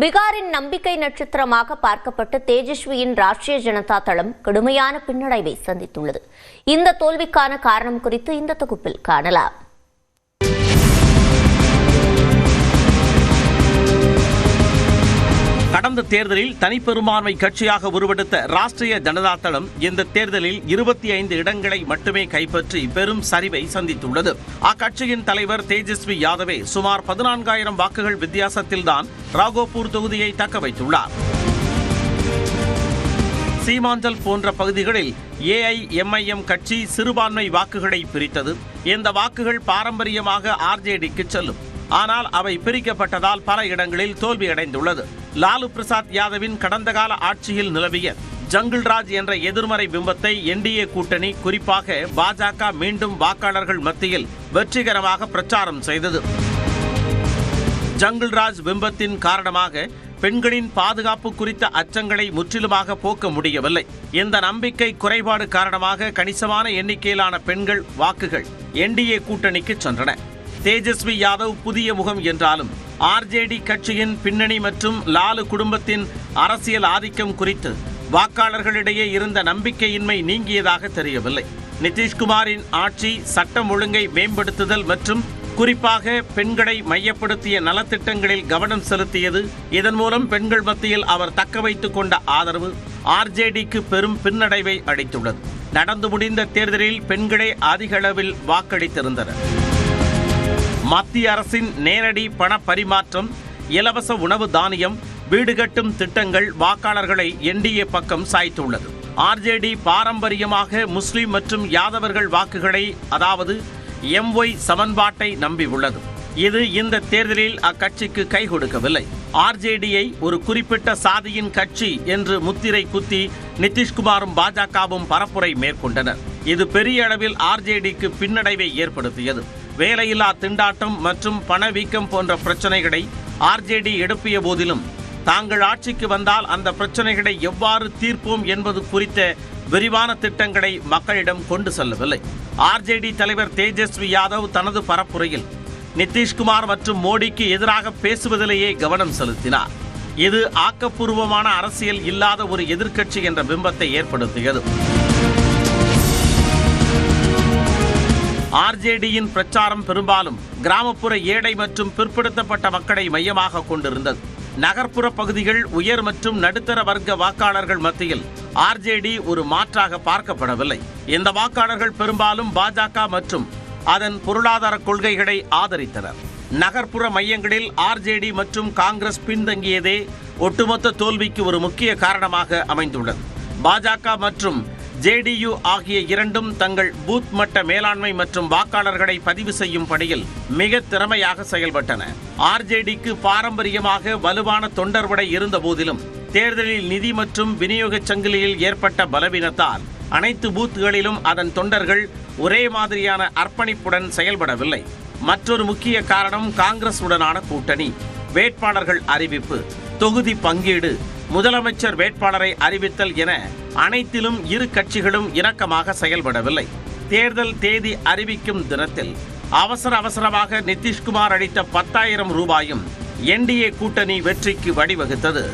பீகாரின் நம்பிக்கை நட்சத்திரமாக பார்க்கப்பட்ட தேஜஸ்வியின் ராஷ்டிரிய ஜனதா தளம் கடுமையான பின்னடைவை சந்தித்துள்ளது. இந்த தோல்விக்கான காரணம் குறித்து இந்த தொகுப்பில் காணலாம். கடந்த தேர்தலில் தனிப்பெரும்பான்மை கட்சியாக உருவெடுத்த ராஷ்டிரிய ஜனதா தளம் இந்த தேர்தலில் இருபத்தி ஐந்து இடங்களை மட்டுமே கைப்பற்றி பெரும் சரிவை சந்தித்துள்ளது. அக்கட்சியின் தலைவர் தேஜஸ்வி யாதவே சுமார் பதினான்காயிரம் வாக்குகள் வித்தியாசத்தில்தான் ராகோபூர் தொகுதியை தக்க வைத்துள்ளார். சீமாஞ்சல் போன்ற பகுதிகளில் ஏஐஎம்ஐஎம் கட்சி சிறுபான்மை வாக்குகளை பிரித்தது. இந்த வாக்குகள் பாரம்பரியமாக ஆர்ஜேடிக்கு செல்லும். ஆனால் அவை பிரிக்கப்பட்டதால் பல இடங்களில் தோல்வியடைந்துள்ளது. லாலு பிரசாத் யாதவின் கடந்த கால ஆட்சியில் நிலவிய ஜங்கிள் ராஜ் என்ற எதிர்மறை பிம்பத்தை என்டிஏ கூட்டணி குறிப்பாக பாஜக மீண்டும் வாக்காளர்கள் மத்தியில் வெற்றிகரமாக பிரச்சாரம் செய்தது. ஜங்கிள் ராஜ் பிம்பத்தின் காரணமாக பெண்களின் பாதுகாப்பு குறித்த அச்சங்களை முற்றிலுமாக போக்க முடியவில்லை. இந்த நம்பிக்கை குறைபாடு காரணமாக கணிசமான எண்ணிக்கையிலான பெண்கள் வாக்குகள் என்டிஏ கூட்டணிக்கு சென்றன. தேஜஸ்வி யாதவ் புதிய முகம் என்றாலும் ஆர்ஜேடி கட்சியின் பின்னணி மற்றும் லாலு குடும்பத்தின் அரசியல் ஆதிக்கம் குறித்து வாக்காளர்களிடையே இருந்த நம்பிக்கையின்மை நீங்கியதாக தெரியவில்லை. நிதிஷ்குமாரின் ஆட்சி சட்டம் ஒழுங்கை மேம்படுத்துதல் மற்றும் குறிப்பாக பெண்களை மையப்படுத்திய நலத்திட்டங்களில் கவனம் செலுத்தியது. இதன் மூலம் பெண்கள் மத்தியில் அவர் தக்க வைத்துக் கொண்ட ஆதரவு ஆர்ஜேடிக்கு பெரும் பின்னடைவை அளித்துள்ளது. நடந்து முடிந்த தேர்தலில் பெண்களே அதிக அளவில் வாக்களித்திருந்தனர். மத்திய அரசின் நேரடி பண பரிமாற்றம் இலவச உணவு தானியம் வீடு கட்டும் திட்டங்கள் வாக்காளர்களை என்டிஏ பக்கம் சாய்த்துள்ளது. ஆர்ஜேடி பாரம்பரியமாக முஸ்லிம் மற்றும் யாதவர்கள் வாக்குகளை அதாவது எம்ஒய் சமன்பாட்டை நம்பியுள்ளது இது இந்த தேர்தலில் அக்கட்சிக்கு கை கொடுக்கவில்லை. ஆர்ஜேடியை ஒரு குறிப்பிட்ட சாதியின் கட்சி என்று முத்திரை குத்தி நிதிஷ்குமாரும் பாஜகவும் பரப்புரை மேற்கொண்டனர். இது பெரிய அளவில் ஆர்ஜேடிக்கு பின்னடைவை ஏற்படுத்தியது. வேலையில்லா திண்டாட்டம் மற்றும் பணவீக்கம் போன்ற பிரச்சனைகளை ஆர்ஜேடி எழுப்பிய போதிலும் தாங்கள் ஆட்சிக்கு வந்தால் அந்த பிரச்சனைகளை எவ்வாறு தீர்ப்போம் என்பது குறித்த விரிவான திட்டங்களை மக்களிடம் கொண்டு செல்லவில்லை. ஆர்ஜேடி தலைவர் தேஜஸ்வி யாதவ் தனது பரப்புரையில் நிதிஷ்குமார் மற்றும் மோடிக்கு எதிராக பேசுவதிலேயே கவனம் செலுத்தினார். இது ஆக்கப்பூர்வமான அரசியல் இல்லாத ஒரு எதிர்க்கட்சி என்ற பிம்பத்தை ஏற்படுத்தியது. ஆர்ஜேடியின் பிரச்சாரம் பெரும்பாலும் கிராமப்புற ஏழை மற்றும் பிற்படுத்தப்பட்ட மக்களை மையமாக கொண்டிருந்தது. நகர்ப்புற பகுதிகள் உயர் மற்றும் நடுத்தர வர்க்க வாக்காளர்கள் மத்தியில் ஆர்ஜேடி ஒரு மாற்றாக பார்க்கப்படவில்லை. இந்த வாக்காளர்கள் பெரும்பாலும் பாஜக மற்றும் அதன் பொருளாதார கொள்கைகளை ஆதரித்தனர். நகர்ப்புற மையங்களில் ஆர்ஜேடி மற்றும் காங்கிரஸ் பின்தங்கியதே ஒட்டுமொத்த தோல்விக்கு ஒரு முக்கிய காரணமாக அமைந்துள்ளது. பாஜக மற்றும் ஜேடியு ஆகிய இரண்டும் தங்கள் பூத் மட்ட மேலாண்மை மற்றும் வாக்காளர்களை பதிவு செய்யும் பணியில் மிக திறமையாக செயல்பட்டன. ஆர்ஜேடிக்கு பாரம்பரியமாக வலுவான தொண்டர்படை இருந்த போதிலும் தேர்தலில் நிதி மற்றும் விநியோக சங்கிலியில் ஏற்பட்ட பலவீனத்தால் அனைத்து பூத்துகளிலும் அதன் தொண்டர்கள் ஒரே மாதிரியான அர்ப்பணிப்புடன் செயல்படவில்லை. மற்றொரு முக்கிய காரணம் காங்கிரஸ் உடனான கூட்டணி. வேட்பாளர்கள் அறிவிப்பு தொகுதி பங்கீடு முதலமைச்சர் வேட்பாளரை அறிவித்தல் என அனைத்திலும் இரு கட்சிகளும் இணக்கமாக செயல்படவில்லை. தேர்தல் தேதி அறிவிக்கும் தினத்தில் அவசர அவசரமாக நிதிஷ்குமார் அளித்த பத்தாயிரம் ரூபாயும் என்டிஏ கூட்டணி வெற்றிக்கு வழிவகுத்தது.